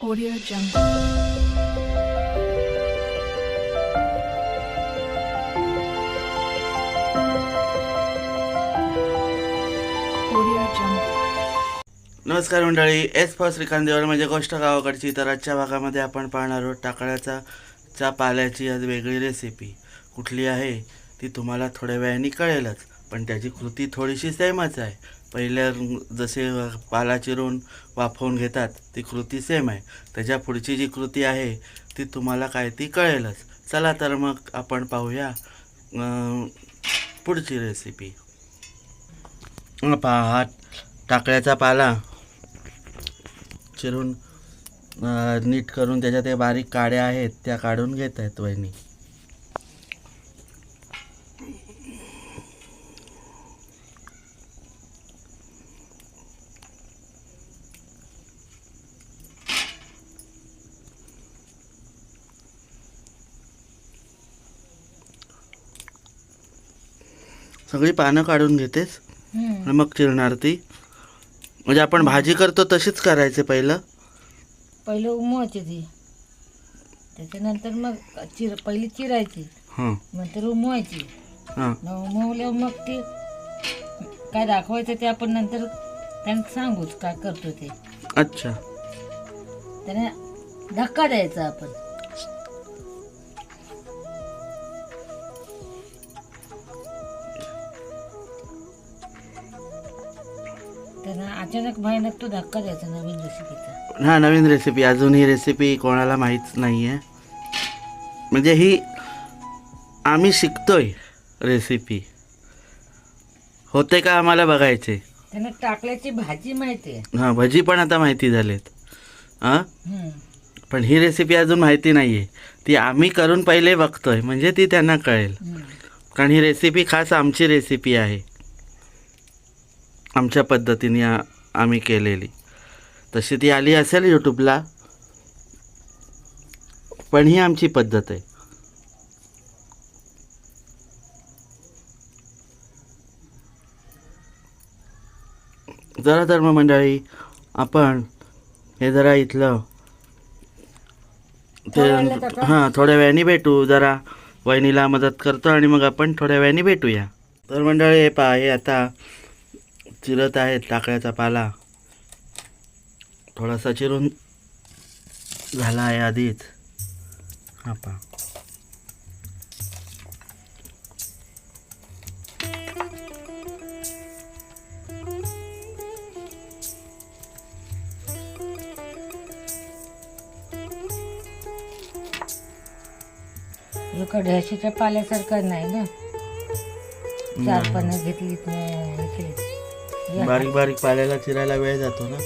Audio Jungle. Audio Jungle. नमस्कार मंडळी S for Shrikant म्हणजे गोष्ट गावाकडची तर आजच्या भागामध्ये आपण पाहणार आहोत टाकळ्याचा च्या पाल्याची आज वेगळी रेसिपी कुठली आहे ती तुम्हाला थोड्या वेळाने कळेलच पण त्याची कृती थोडीशी सेमच आहे. पहिल्या जसे पाला चिरून वाफवून घेतात ती कृती सेम आहे. त्याच्या पुढची जी कृती आहे ती तुम्हाला काय ती कळेलच. चला तर मग आपण पाहूया पुढची रेसिपी पहा हा टाकळ्याचा पाला चिरून नीट करून त्याच्यात ते बारीक काड्या आहेत त्या काढून घेत आहेत वहिनी. सगळी पानं काढून घेतेस. आणि मग चिरणार ती. म्हणजे आपण भाजी करतो तशीच करायचे पहिलं. पहिलं उमवायची ती. त्याच्यानंतर मग चिर पहिली चिरायची. हां. नंतर उमवायची. हां. उमवल्यावर मग ती काय दाखवायचं ते आपण नंतर त्यांना सांगूच काय करतो ते. अच्छा. त्याने धक्का द्यायचा आपण. त्यांना अचानक भयानक तो धक्का द्यायचा नवीन रेसिपीचा हा नवीन रेसिपी अजून ही रेसिपी कोणाला माहीत नाही आहे म्हणजे ही आम्ही शिकतोय रेसिपी होते का आम्हाला बघायचे? त्यांना टाकल्याची भाजी माहिती आहे हां भजी पण आता माहिती झालेत. हां? हम्म. पण ही रेसिपी अजून माहिती नाही आहे ती आम्ही करून पहिले बघतोय म्हणजे ती त्यांना कळेल. हम्म. कारण ही रेसिपी खास आमची रेसिपी आहे. आमच्या पद्धतीने आम्ही केलेली. तशी ती आली असेल यूट्यूबला पण ही आमची पद्धत आहे. जरा धर्म मंडळी आपण हे जरा इथलं ते? हां थोड्या वेळाने भेटू. जरा वहिनीला मदत करतो आणि मग आपण थोड्या वेळाने भेटूया. तर मंडळी हे पहा हे आता चिरत आहेत टाकळ्याचा पाला. थोडासा चिरून झाला आहे आधीच. हा हे कढ्याशीच्या पाल्यासारखं नाही ना? चार पानं घेतली केली या. बारीक बारीक पाल्याला चिरायला वेळ जातो ना?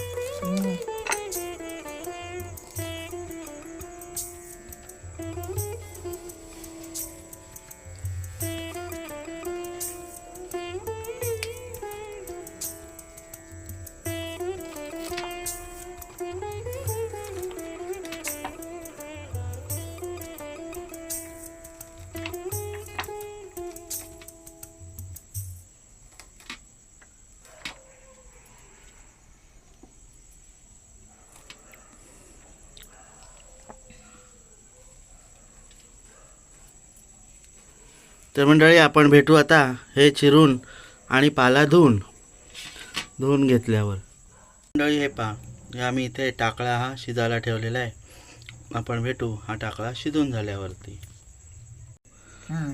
तर मंडळी आपण भेटू आता. हे चिरून आणि पाला धुवून. धुवून घेतल्यावर. मंडळी हे पहा. हे आम्ही इथे टाकळा हा शिजायला ठेवलेला आहे. आपण भेटू. हा टाकळा शिजून झाल्यावरती. हा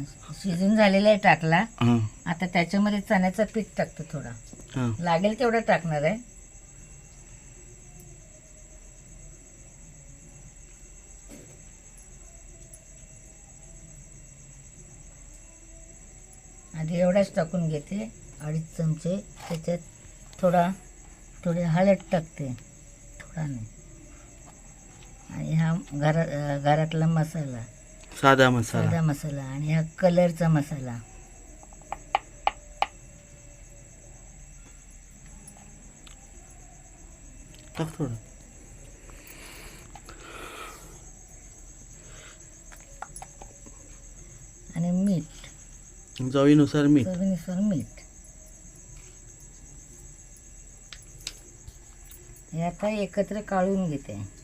शिजून झालेला आहे टाकला हां. आता त्याच्यामध्ये चण्याचं पीठ टाकतो थोडा. हां. लागेल तेवढं टाकणार आहे. आधी एवढाच टाकून घेते. अडीच चमचे. त्याच्यात थोडा थोडी हळद टाकते. थोडा नाही. आणि हा घरा घरातला मसाला. साधा मसाला. साधा मसाला. आणि हा कलरचा मसाला. टाक थोडं आणि मीठ चवीनुसार मीठ. चवीनुसार मीठ. हे आता एकत्र काढून घेते.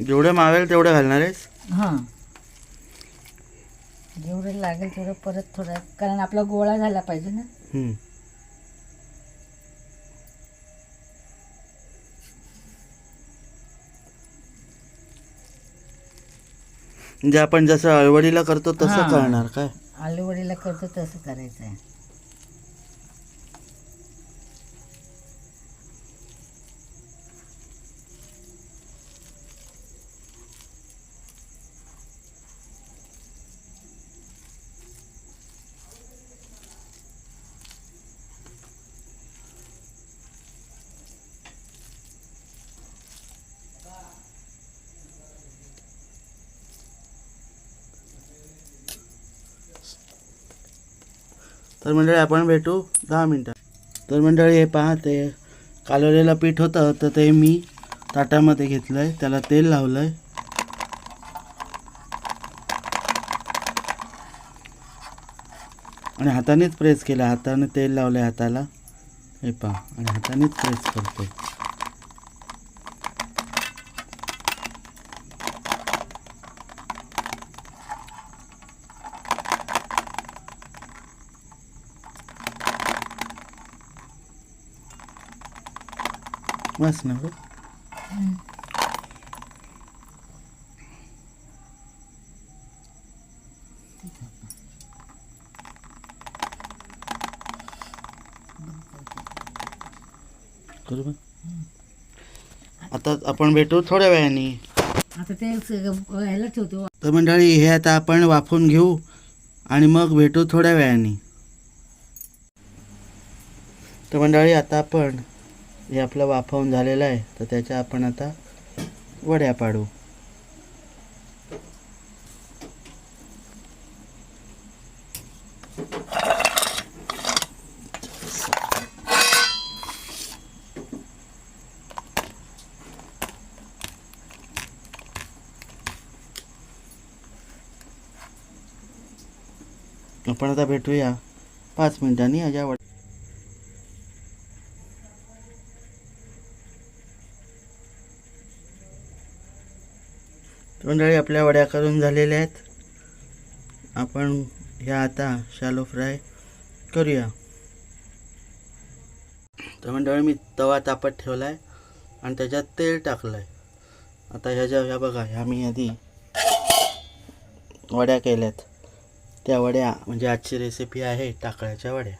जेवढं मावेल तेवढं घालणार आहेस हां. जेवढं लागेल तेवढं परत थोडं कारण आपला गोळा झाला पाहिजे ना. हम्म. म्हणजे आपण जसं अळवडीला करतो तसं हां. करणार काय? आलू वडीला करतो तसं करायचं आहे तर मंडळी आपण भेटू दहा मिनटात तर मंडळी हे पहा ते कालवलेलं पीठ होतं तर ते मी ताटामध्ये घेतलं आहे त्याला तेल लावलं आहे आणि हातानेच प्रेस केलं. हाताने तेल लावलं आहे हाताला. हे पहा आणि हातानेच प्रेस करतो बस ना गं. आता आपण भेटू थोड्या वेळाने. आता ते स- ह्याला ठेवतो. तर मंडळी हे आता आपण वाफवून घेऊ आणि मग भेटू थोड्या वेळाने. तर मंडळी आता आपण हे आपलं वाफवून झालेलं आहे तर त्याच्या आपण आता वड्या पाडू. आपण आता भेटूया पाच मिनिटांनी ह्याच्या मंडळी आपल्या वड्या करून झालेल्या आहेत. आपण ह्या आता शालो फ्राय करूया. तर मंडळी मी तवा तापत ठेवला आहे आणि त्याच्यात तेल टाकलं आहे आता ह्याच्या ह्या बघा ह्या मी आधी वड्या केल्यात. त्या वड्या म्हणजे आजची रेसिपी आहे टाकळ्याच्या वड्या.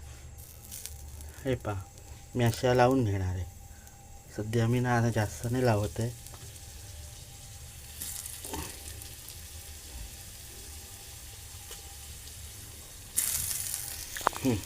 हे पहा मी अशा लावून घेणार आहे. सध्या मी ना आता जास्त नाही लावत आहे. हं.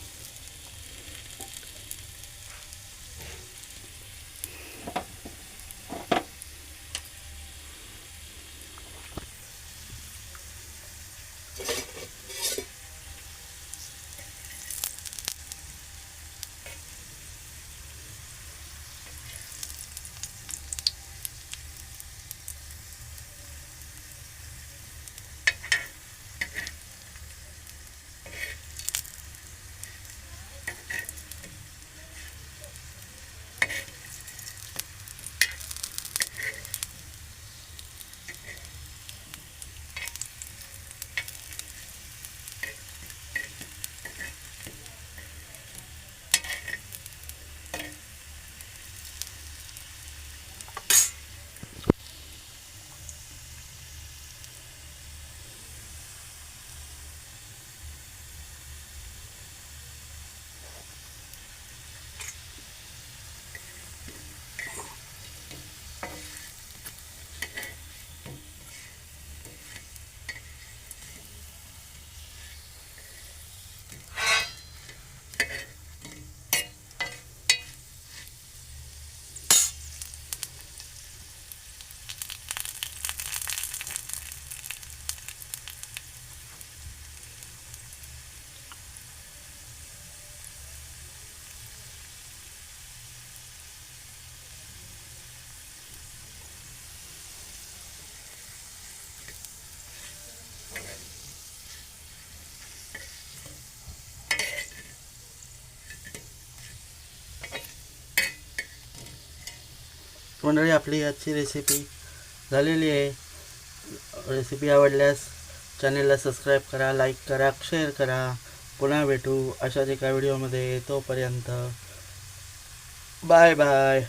मंडळी आपली आजची रेसिपी झालेली आहे. रेसिपी आवडल्यास चॅनेलला सबस्क्राईब करा लाईक करा शेअर करा. पुन्हा भेटू अशाच एका व्हिडिओमध्ये तोपर्यंत बाय बाय